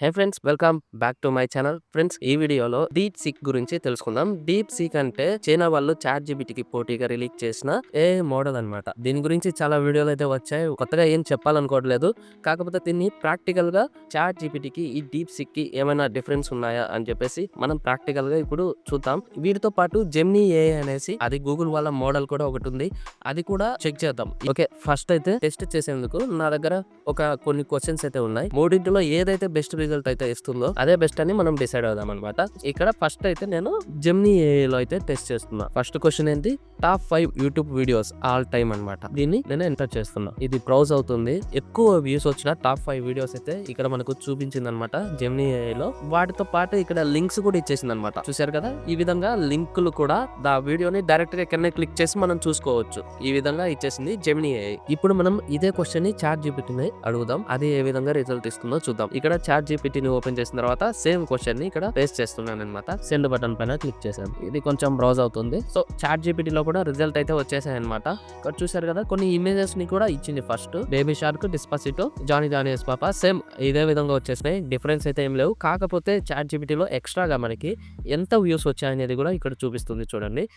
Hey friends welcome back to my channel friends ఈ వీడియోలో DeepSeek గురించి తెలుసుకుందాం. డీప్ సిక్ అంటే చైనా వాళ్ళు చాట్ జీబీటీకి పోటీగా రిలీజ్ చేసిన ఏ మోడల్ అన్నమాట. దీని గురించి చాలా వీడియోలు అయితే వచ్చాయి. కొత్తగా ఏం చెప్పాలనుకోవట్లేదు. కాకపోతే దీన్ని ప్రాక్టికల్గా చాట్ జీబీటీకి ఈ డీప్ సిక్కి ఏమైనా డిఫరెన్స్ ఉన్నాయా అని చెప్పేసి మనం ప్రాక్టికల్గా ఇప్పుడు చూద్దాం. వీటితో పాటు జెమ్నీ ఏ అనేసి అది గూగుల్ వాళ్ళ మోడల్ కూడా ఒకటి ఉంది. అది కూడా చెక్ చేద్దాం. ఓకే ఫస్ట్ అయితే టెస్ట్ చేసేందుకు నా దగ్గర ఒక కొన్ని క్వశ్చన్స్ అయితే ఉన్నాయి. మూడింటిలో ఏదైతే బెస్ట్ రిజల్ట్ అయితే ఇస్తుందో అదే బెస్ట్ అని మనం డిసైడ్ అవుదాం అనమాట ఇక్కడ ఫస్ట్ అయితే నేను జెమ్నీ లో అయితే టెస్ట్ చేస్తున్నా. ఫస్ట్ క్వశ్చన్ ఏంటి? Top five YouTube videos all time అన్నమాట. దీన్ని నేను ఎంటర్ చేస్తున్నా. ఇది బ్రౌజ్ అవుతుంది. ఎక్కువ వ్యూస్ వచ్చిన టాప్ ఫైవ్ వీడియోస్ అయితే ఇక్కడ మనకు చూపించింది అనమాట జెమ్నీ లో. వాటితో పాటు ఇక్కడ లింక్స్ కూడా ఇచ్చేసింది అనమాట చూసారు కదా? ఈ విధంగా లింకులు కూడా దా వీడియోని డైరెక్ట్గా ఎక్కడనే క్లిక్ చేసి మనం చూసుకోవచ్చు. ఈ విధంగా ఇచ్చేసింది జెమినీ ఏఐ ఇప్పుడు మనం ఇదే క్వశ్చన్ని చాట్ జీపీటీని అడుగుదాం. అది ఏ విధంగా రిజల్ట్ ఇస్తుందో చూద్దాం. ఇక్కడ చాట్ జీపీటీని ఓపెన్ చేసిన తర్వాత సేమ్ క్వశ్చన్ని ఇక్కడ పేస్ట్ చేస్తున్నాను అనమాట సెండ్ బటన్ పైన క్లిక్ చేశాను. ఇది కొంచెం బ్రౌజ్ అవుతుంది. సో చాట్ జీపీటీలో కూడా రిజల్ట్ అయితే వచ్చేసాయి అనమాట ఇక్కడ చూసారు కదా కొన్ని ఇమేజెస్ని కూడా ఇచ్చింది first baby shark Despacito Johnny Johnny yes papa. Same ఇదే విధంగా వచ్చేసినాయి. డిఫరెన్స్ అయితే ఏం లేవు. కాకపోతే చాట్ జీబీటీలో ఎక్స్ట్రాగా మనకి ఎంత వ్యూస్ వచ్చాయనేది కూడా ఇక్కడ చూపిస్తుంది చూడండి.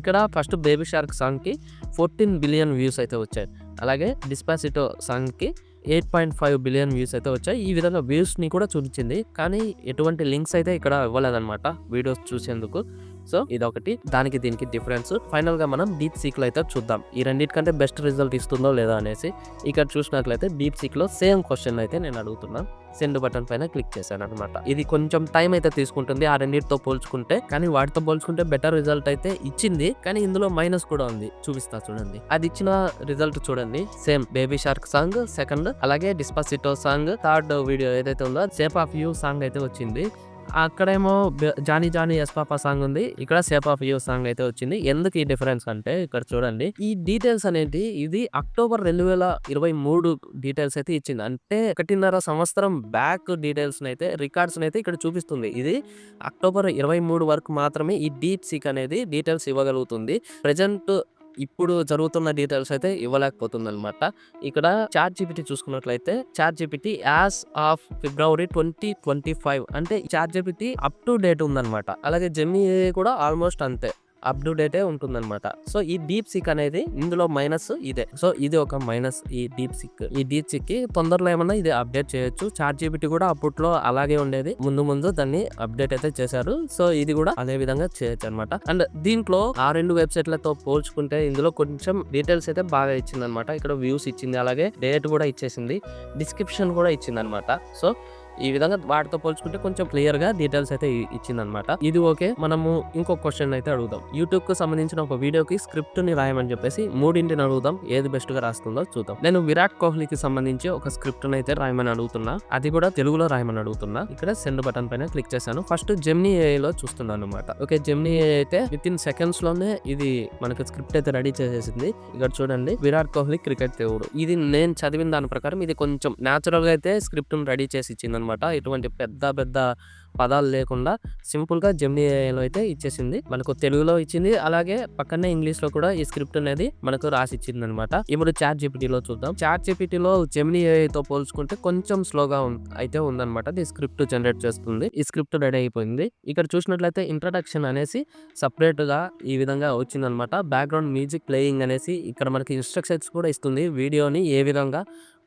ఇక్కడ ఫస్ట్ బేబీ షార్క్ సాంగ్కి ఫోర్టీన్ బిలియన్ వ్యూస్ అయితే వచ్చాయి. అలాగే డిస్పాసిటో సాంగ్కి eight point five billion views అయితే వచ్చాయి. ఈ విధంగా వ్యూస్ని కూడా చూపించింది. కానీ ఎటువంటి లింక్స్ అయితే ఇక్కడ ఇవ్వలేదన్నమాట. వీడియోస్ చూసేందుకు. సో ఇదొకటి. దానికి దీనికి డిఫరెన్స్. ఫైనల్గా మనం డీప్ సీక్లో అయితే చూద్దాం. ఈ రెండింటికంటే బెస్ట్ రిజల్ట్ ఇస్తుందో లేదా అనేసి ఇక్కడ చూసినట్లయితే డీప్ సీక్లో సేమ్ క్వశ్చన్ అయితే నేను అడుగుతున్నాను. సెండ్ బటన్ పైన క్లిక్ చేశాను అనమాట ఇది కొంచెం టైం అయితే తీసుకుంటుంది ఆ రెండింటితో పోల్చుకుంటే. కానీ వాటితో పోల్చుకుంటే బెటర్ రిజల్ట్ అయితే ఇచ్చింది. కానీ ఇందులో మైనస్ కూడా ఉంది. చూపిస్తా చూడండి. అది ఇచ్చిన రిజల్ట్ చూడండి. Same baby shark song second. అలాగే డిస్పాసిటో సాంగ్. థర్డ్ వీడియో ఏదైతే ఉందో సేప్ ఆఫ్ యూ సాంగ్ అయితే వచ్చింది. అక్కడేమో Johnny Johnny yes papa song ఉంది. ఇక్కడ సేప్ ఆఫ్ యూ సాంగ్ అయితే వచ్చింది. ఎందుకు ఈ డిఫరెన్స్ అంటే ఇక్కడ చూడండి. ఈ డీటెయిల్స్ అనేది ఇది అక్టోబర్ రెండు వేల ఇరవై మూడు డీటెయిల్స్ అయితే ఇచ్చింది. అంటే ఒకటిన్నర సంవత్సరం బ్యాక్ డీటెయిల్స్ అయితే రికార్డ్స్ అయితే ఇక్కడ చూపిస్తుంది. ఇది అక్టోబర్ ఇరవై మూడు వరకు మాత్రమే ఈ డీప్ సీక్ అనేది డీటెయిల్స్ ఇవ్వగలుగుతుంది. ప్రజెంట్ ఇప్పుడు జరుగుతున్న డీటెయిల్స్ అయితే ఇవ్వలేకపోతుంది అనమాట ఇక్కడ చాట్ జీపీటీ చూసుకున్నట్లయితే chat GPT as of February twenty twenty five అంటే chat GPT up to date ఉందన్నమాట. అలాగే జెమ్నీ కూడా ఆల్మోస్ట్ అంతే. అప్ టు డేటే ఉంటుందన్నమాట. సో ఈ డీప్ సిక్ అనేది ఇందులో మైనస్ ఇదే. సో ఇది ఒక మైనస్ ఈ డీప్ సిక్. ఈ డీప్ సిక్కి తొందరలో ఏమన్నా ఇది అప్డేట్ చేయొచ్చు. చార్ట్ జీబీటీ కూడా అప్పట్లో అలాగే ఉండేది. ముందు ముందు దాన్ని అప్డేట్ అయితే చేశారు. సో ఇది కూడా అదే విధంగా చేయొచ్చు అనమాట అండ్ దీంట్లో ఆ రెండు వెబ్సైట్లతో పోల్చుకుంటే ఇందులో కొంచెం డీటెయిల్స్ అయితే బాగా ఇచ్చింది అనమాట ఇక్కడ వ్యూస్ ఇచ్చింది అలాగే డేట్ కూడా ఇచ్చేసింది. డిస్క్రిప్షన్ కూడా ఇచ్చింది అనమాట సో ఈ విధంగా వాటితో పోల్చుకుంటే కొంచెం క్లియర్గా డీటెయిల్స్ అయితే ఇచ్చింది అనమాట ఇది ఓకే. మనము ఇంకో క్వశ్చన్ అయితే అడుగుదాం. యూట్యూబ్కు సంబంధించిన ఒక వీడియోకి స్క్రిప్ట్ని రాయమని చెప్పేసి మూడింటిని అడుగుదాం. ఏది బెస్ట్గా రాస్తుందో చూద్దాం. నేను విరాట్ కోహ్లీకి సంబంధించి ఒక స్క్రిప్ట్ అయితే రాయమని అడుగుతున్నా. అది కూడా తెలుగులో రాయమని అడుగుతున్నా. ఇక్కడ సెండ్ బటన్ పైన క్లిక్ చేశాను. ఫస్ట్ జెమ్నీ లో చూస్తున్నాను అనమాట ఓకే జెమ్నీ అయితే విత్ ఇన్ సెకండ్స్లోనే ఇది మనకు స్క్రిప్ట్ అయితే రెడీ చేసేసింది. ఇక్కడ చూడండి. విరాట్ కోహ్లీ క్రికెట్ దేవుడు. ఇది నేను చదివిన దాని ప్రకారం ఇది కొంచెం న్యాచురల్గా అయితే స్క్రిప్ట్ రెడీ చేసి ఇచ్చింది అనమాట. ఇటువంటి పెద్ద పెద్ద పదాలు లేకుండా సింపుల్గా జెమ్నీ లో అయితే ఇచ్చేసింది. మనకు తెలుగులో ఇచ్చింది. అలాగే పక్కనే ఇంగ్లీష్లో కూడా ఈ స్క్రిప్ట్ అనేది మనకు రాసి ఇచ్చింది అనమాట ఇప్పుడు చాట్ జీపీటీలో చూద్దాం. చాట్ జీపీటీలో జెమ్నీ తో పోల్చుకుంటే కొంచెం స్లోగా అయితే ఉందన్నమాట ఈ స్క్రిప్ట్ జనరేట్ చేస్తుంది. ఈ స్క్రిప్ట్ రెడీ అయిపోయింది. ఇక్కడ చూసినట్లయితే ఇంట్రడక్షన్ అనేసి సపరేట్గా ఈ విధంగా వచ్చిందనమాట. బ్యాక్గ్రౌండ్ మ్యూజిక్ ప్లేయింగ్ అనేసి ఇక్కడ మనకి ఇన్స్ట్రక్షన్స్ కూడా ఇస్తుంది. వీడియోని ఏ విధంగా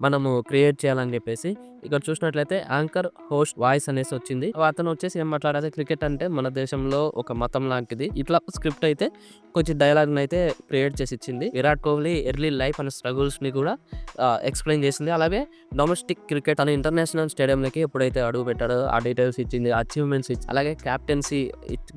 మనము క్రియేట్ చేయాలని చెప్పేసి ఇక్కడ చూసినట్లయితే యాంకర్ హోస్ట్ వాయిస్ అనేసి వచ్చింది. అతను వచ్చేసి ఏం మాట్లాడాలి క్రికెట్ అంటే మన దేశంలో ఒక మతం లాంటిది. ఇట్లా స్క్రిప్ట్ అయితే కొంచెం డైలాగ్ అయితే క్రియేట్ చేసి ఇచ్చింది. Virat Kohli early life and స్ట్రగుల్స్ని కూడా ఎక్స్ప్లెయిన్ చేసింది. అలాగే డొమెస్టిక్ క్రికెట్ తన ఇంటర్నేషనల్ స్టేడియంలకి ఎప్పుడైతే అడుగు పెట్టాడో ఆ డీటెయిల్స్ ఇచ్చింది అచీవ్మెంట్స్ ఇచ్చి అలాగే క్యాప్టెన్సీ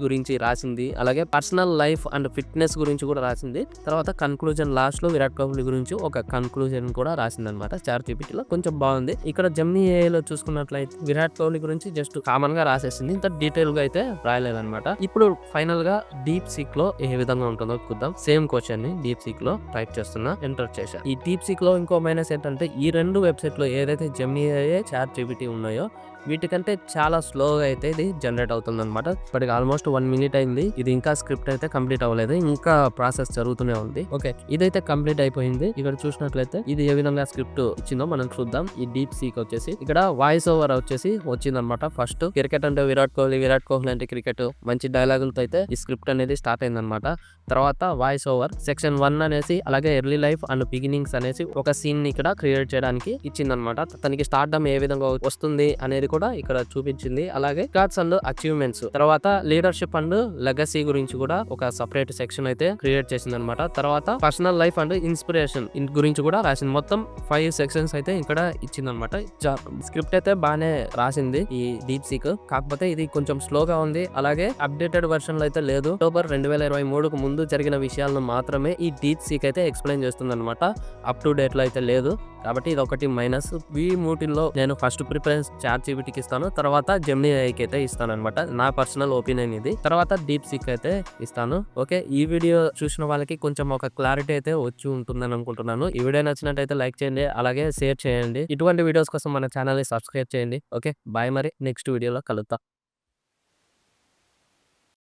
గురించి రాసింది. అలాగే పర్సనల్ లైఫ్ అండ్ ఫిట్నెస్ గురించి కూడా రాసింది. తర్వాత కన్క్లూజన్ లాస్ట్లో విరాట్ కోహ్లీ గురించి ఒక కన్క్లూజన్ కూడా రాసింది అనమాట చార్ జీపీటీలో కొంచెం బాగుంది. ఇక్కడ జమ్నీ లో చూసుకున్నట్లయితే విరాట్ కోహ్లీ గురించి జస్ట్ కామన్గా రాసేసింది. ఇంత డీటెయిల్గా అయితే రాయలేదన్నమాట. ఇప్పుడు ఫైనల్గా డీప్ సీక్లో ఏ విధంగా ఉంటుందో చూద్దాం. సేమ్ క్వశ్చన్ని డీప్ సీక్లో టైప్ చేస్తున్నా ఎంటర్ చేశా ఈ డీప్ సీక్లో ఇంకో మైనస్ ఏంటంటే ఈ రెండు వెబ్సైట్లో ఏదైతే జమ్నీ చార్ట్ జీపీటీ ఉన్నాయో వీటికంటే చాలా స్లోగా అయితే ఇది జనరేట్ అవుతుంది అనమాట ఇప్పటికి ఆల్మోస్ట్ వన్ మినిట్ అయింది. ఇది ఇంకా స్క్రిప్ట్ అయితే కంప్లీట్ అవ్వలేదు. ఇంకా ప్రాసెస్ జరుగుతూనే ఉంది. ఓకే. ఇదైతే కంప్లీట్ అయిపోయింది. ఇక్కడ చూసినట్లయితే ఇది ఏ విధంగా స్క్రిప్ట్ ఇచ్చిందో మనం చూద్దాం. ఈ డీప్ సీక్ వచ్చేసి ఇక్కడ వాయిస్ ఓవర్ వచ్చేసి వచ్చిందనమాట ఫస్ట్. క్రికెట్ అంటే విరాట్ కోహ్లీ విరాట్ కోహ్లీ అంటే క్రికెట్. మంచి డైలాగులతో అయితే ఈ స్క్రిప్ట్ అనేది స్టార్ట్ అయిందనమాట తర్వాత వాయిస్ ఓవర్ సెక్షన్ వన్ అనేసి అలాగే ఎర్లీ లైఫ్ అండ్ బిగినింగ్స్ అనేసి ఒక సీన్ని ఇక్కడ క్రియేట్ చేయడానికి ఇచ్చిందనమాట తనకి స్టార్డమ్ ఏ విధంగా వస్తుంది అనేది కూడా ఇక్కడ చూపించింది. అలాగే రికార్డ్స్ అండ్ అచీవ్మెంట్స్. తర్వాత లీడర్షిప్ అండ్ లెగసీ గురించి కూడా ఒక సపరేట్ సెక్షన్ అయితే క్రియేట్ చేసింది అనమాట తర్వాత పర్సనల్ లైఫ్ అండ్ ఇన్స్పిరేషన్ గురించి కూడా రాసింది. మొత్తం ఫైవ్ సెక్షన్స్ అయితే ఇక్కడ ఇచ్చిందనమాట స్క్రిప్ట్ అయితే బాగానే రాసింది ఈ డీప్ సీక్ కాకపోతే ఇది కొంచెం స్లోగా ఉంది. అలాగే అప్డేటెడ్ వెర్షన్లో అయితే లేదు. అక్టోబర్ రెండు వేల ఇరవై మూడుకు ముందు జరిగిన విషయాలను మాత్రమే ఈ డీప్ సీక్ అయితే ఎక్స్ప్లెయిన్ చేస్తుంది అనమాట అప్ టు డేట్లో అయితే లేదు. కాబట్టి ఇది ఒకటి మైనస్. ఈ మూటిల్లో నేను ఫస్ట్ ప్రిఫరెన్స్ చాట్ జీబీటీకి ఇస్తాను. తర్వాత జెమినీ ఐకి అయితే ఇస్తాను అనమాట నా పర్సనల్ ఒపీనియన్ ఇది. తర్వాత డీప్ సిక్ అయితే ఇస్తాను. ఓకే ఈ వీడియో చూసిన వాళ్ళకి కొంచెం ఒక క్లారిటీ అయితే వచ్చి ఉంటుందని అనుకుంటున్నాను. ఈ వీడియో నచ్చినట్టయితే లైక్ చేయండి. అలాగే షేర్ చేయండి. ఇటువంటి వీడియోస్ కోసం మన ఛానల్ని సబ్స్క్రైబ్ చేయండి. ఓకే బాయ్ మరి. నెక్స్ట్ వీడియోలో కలుద్దాం.